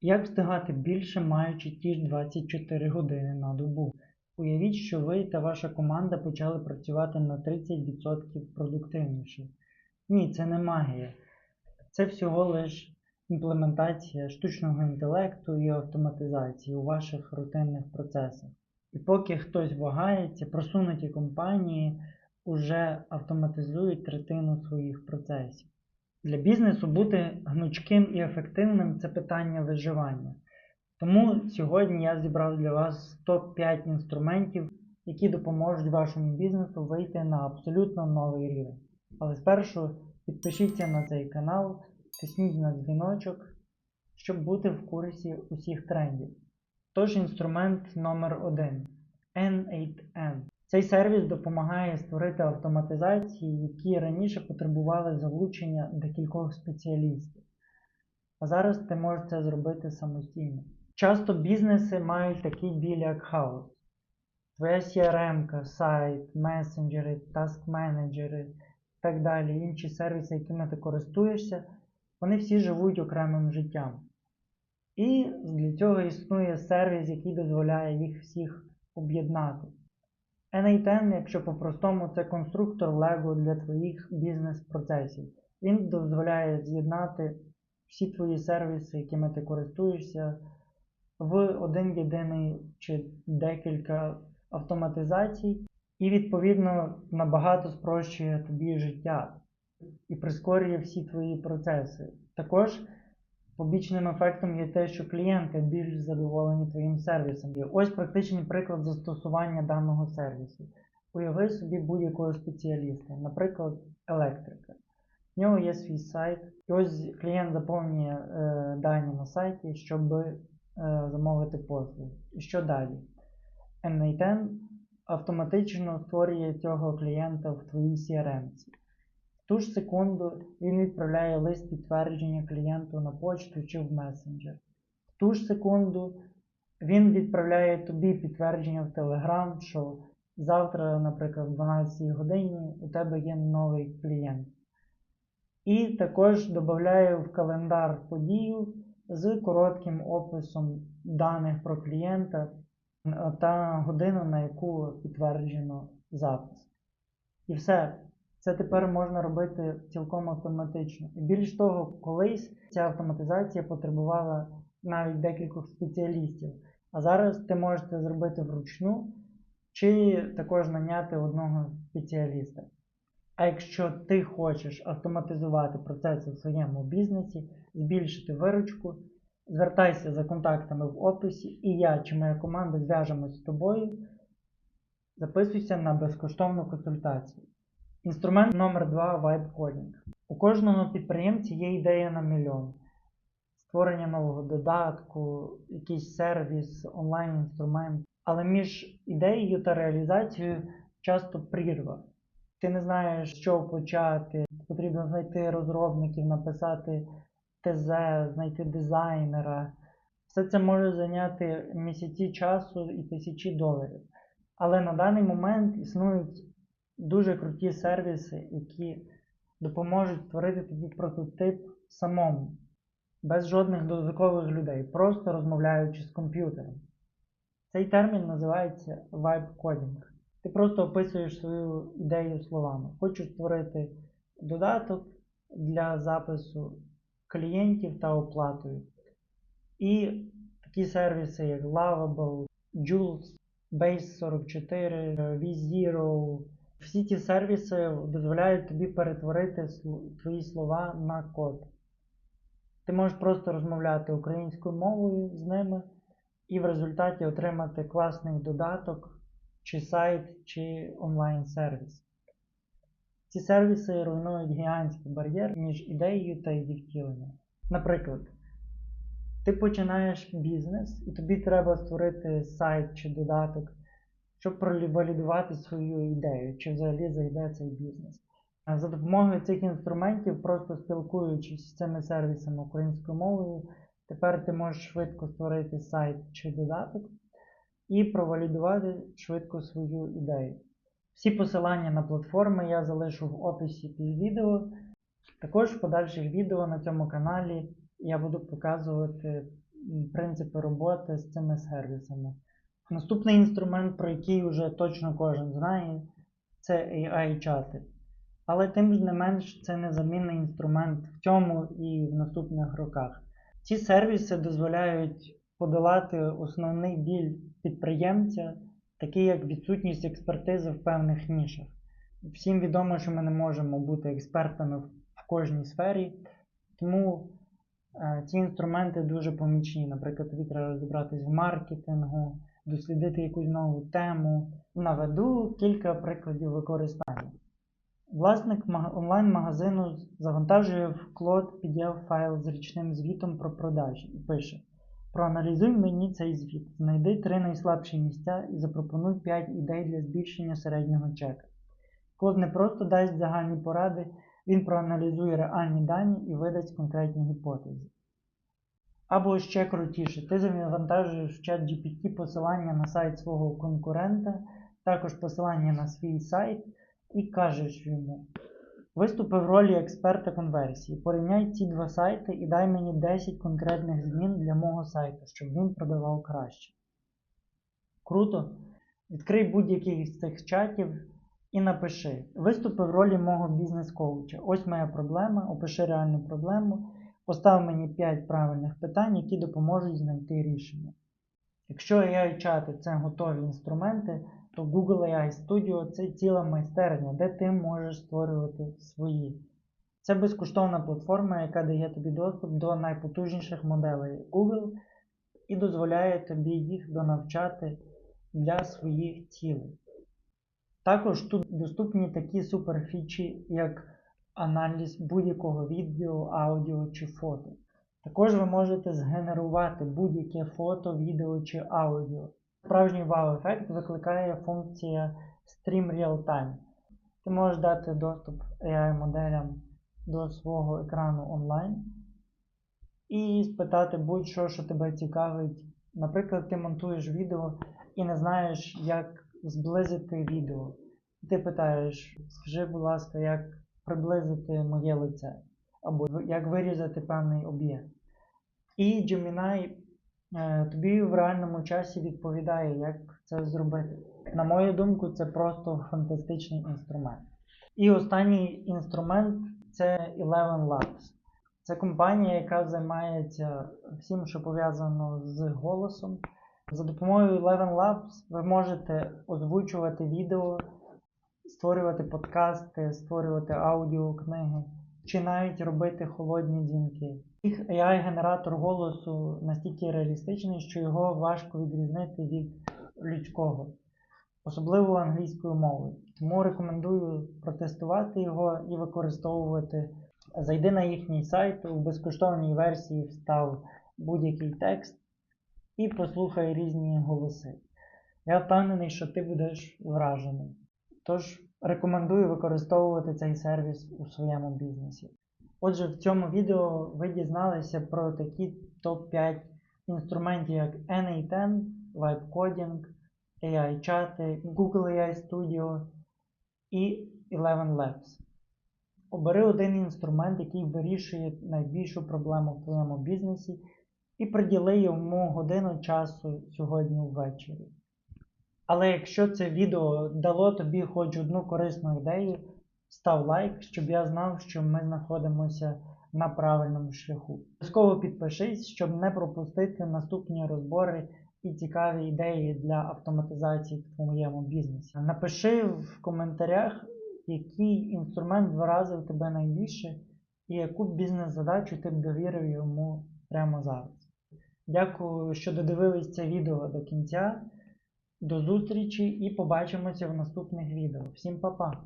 Як встигати більше, маючи ті ж 24 години на добу? Уявіть, що ви та ваша команда почали працювати на 30% продуктивніше. Ні, це не магія. Це всього лиш імплементація штучного інтелекту і автоматизації у ваших рутинних процесах. І поки хтось вагається, просунуті компанії вже автоматизують третину своїх процесів. Для бізнесу бути гнучким і ефективним це питання виживання. Тому сьогодні я зібрав для вас топ-5 інструментів, які допоможуть вашому бізнесу вийти на абсолютно новий рівень. Але спершу підпишіться на цей канал, тисніть на дзвіночок, щоб бути в курсі усіх трендів. Тож інструмент номер 1 N8N. Цей сервіс допомагає створити автоматизації, які раніше потребували залучення декількох спеціалістів. А зараз ти можеш це зробити самостійно. Часто бізнеси мають такий біль, як хаос. Твоя CRM, сайт, месенджери, таск-менеджери і так далі, інші сервіси, якими ти користуєшся, вони всі живуть окремим життям. І для цього існує сервіс, який дозволяє їх всіх об'єднати. N8N, якщо по-простому, це конструктор Lego для твоїх бізнес-процесів. Він дозволяє з'єднати всі твої сервіси, якими ти користуєшся, в один єдиний чи декілька автоматизацій, і, відповідно, набагато спрощує тобі життя і прискорює всі твої процеси. Також побічним ефектом є те, що клієнти більш задоволені твоїм сервісом. І ось практичний приклад застосування даного сервісу. Уяви собі будь-якого спеціаліста, наприклад, електрика. В нього є свій сайт, і ось клієнт заповнює е, дані на сайті, щоб е, замовити послугу. І що далі? N8N автоматично створює цього клієнта в твоїй CRM. В ту ж секунду він відправляє лист підтвердження клієнту на почту чи в месенджер. В ту ж секунду він відправляє тобі підтвердження в Telegram, що завтра, наприклад, в 12 годині у тебе є новий клієнт. І також додає в календар подію з коротким описом даних про клієнта та годину, на яку підтверджено запис. І все. Це тепер можна робити цілком автоматично. І більш того, колись ця автоматизація потребувала навіть декількох спеціалістів. А зараз ти можеш це зробити вручну чи також наняти одного спеціаліста. А якщо ти хочеш автоматизувати процеси в своєму бізнесі, збільшити виручку, звертайся за контактами в описі, і я чи моя команда зв'яжемось з тобою. Записуйся на безкоштовну консультацію. Інструмент номер 2 Vibe Coding. У кожного підприємця є ідея на мільйон. Створення нового додатку, якийсь сервіс, онлайн-інструмент. Але між ідеєю та реалізацією часто прірва. Ти не знаєш, що почати. Потрібно знайти розробників, написати ТЗ, знайти дизайнера. Все це може зайняти місяці часу і тисячі доларів. Але на даний момент існують дуже круті сервіси, які допоможуть створити тобі прототип самому, без жодних додаткових людей, просто розмовляючи з комп'ютером. Цей термін називається coding. Ти просто описуєш свою ідею словами. Хочу створити додаток для запису клієнтів та оплатою. І такі сервіси, як Lovable, Jules, Base 44, VZero, всі ці сервіси дозволяють тобі перетворити твої слова на код. Ти можеш просто розмовляти українською мовою з ними і в результаті отримати класний додаток, чи сайт, чи онлайн-сервіс. Ці сервіси руйнують гігантський бар'єр між ідеєю та її втіленням. Наприклад, ти починаєш бізнес, і тобі треба створити сайт чи додаток щоб провалідувати свою ідею, чи взагалі зайде цей бізнес. За допомогою цих інструментів, просто спілкуючись з цими сервісами українською мовою, тепер ти можеш швидко створити сайт чи додаток і провалідувати швидко свою ідею. Всі посилання на платформи я залишу в описі під відео. Також в подальших відео на цьому каналі я буду показувати принципи роботи з цими сервісами. Наступний інструмент, про який вже точно кожен знає, це AI-чати. Але тим не менш це незамінний інструмент в цьому і в наступних роках. Ці сервіси дозволяють подолати основний біль підприємця, такий як відсутність експертизи в певних нішах. Всім відомо, що ми не можемо бути експертами в кожній сфері, тому е, ці інструменти дуже помічні. Наприклад, тобі розібратись в маркетингу, дослідити якусь нову тему. Наведу кілька прикладів використання. Власник онлайн-магазину завантажує в клод PDF-файл з річним звітом про продажі і пише: Проаналізуй мені цей звіт, знайди три найслабші місця і запропонуй 5 ідей для збільшення середнього чека. Клод не просто дасть загальні поради, він проаналізує реальні дані і видасть конкретні гіпотези. Або ще крутіше, ти завантажуєш в чат GPT посилання на сайт свого конкурента, також посилання на свій сайт і кажеш йому: Виступи в ролі експерта конверсії. Порівняй ці два сайти і дай мені 10 конкретних змін для мого сайту, щоб він продавав краще. Круто? Відкрий будь-який з цих чатів і напиши: Виступи в ролі мого бізнес-коуча. Ось моя проблема, опиши реальну проблему, постав мені 5 правильних питань, які допоможуть знайти рішення. Якщо AI-чати це готові інструменти, то Google AI Studio це ціла майстерня, де ти можеш створювати свої. Це безкоштовна платформа, яка дає тобі доступ до найпотужніших моделей Google і дозволяє тобі їх донавчати для своїх цілей. Також тут доступні такі суперфічі, як аналіз будь-якого відео, аудіо чи фото. Також ви можете згенерувати будь-яке фото, відео чи аудіо. Справжній вау-ефект викликає функція Stream Real Time. Ти можеш дати доступ AI-моделям до свого екрану онлайн і спитати будь-що, що тебе цікавить. Наприклад, ти монтуєш відео і не знаєш, як зблизити відео. Ти питаєш, скажи, будь ласка, як приблизити моє лице, або як вирізати певний об'єкт. І Gemini е, тобі в реальному часі відповідає, як це зробити. На мою думку, це просто фантастичний інструмент. І останній інструмент це Eleven Labs. Це компанія, яка займається всім, що пов'язано з голосом. За допомогою Eleven Labs ви можете озвучувати відео, створювати подкасти, створювати аудіокниги чи навіть робити холодні дзвінки. Їх AI-генератор голосу настільки реалістичний, що його важко відрізнити від людського, особливо англійською мовою. Тому рекомендую протестувати його і використовувати. Зайди на їхній сайт, у безкоштовній версії встав будь-який текст і послухай різні голоси. Я впевнений, що ти будеш вражений. Тож рекомендую використовувати цей сервіс у своєму бізнесі. Отже, в цьому відео ви дізналися про такі топ-5 інструментів, як NA10, Vibe Coding, AI чати, Google AI Studio і Eleven Labs. Обери один інструмент, який вирішує найбільшу проблему в твоєму бізнесі, і приділи йому годину часу сьогодні ввечері. Але якщо це відео дало тобі хоч одну корисну ідею, став лайк, щоб я знав, що ми знаходимося на правильному шляху. Обов'язково підпишись, щоб не пропустити наступні розбори і цікаві ідеї для автоматизації в твоєму бізнесі. Напиши в коментарях, який інструмент вразив тебе найбільше і яку бізнес-задачу ти б довірив йому прямо зараз. Дякую, що додивились це відео до кінця. До зустрічі і побачимося в наступних відео. Всім па-па!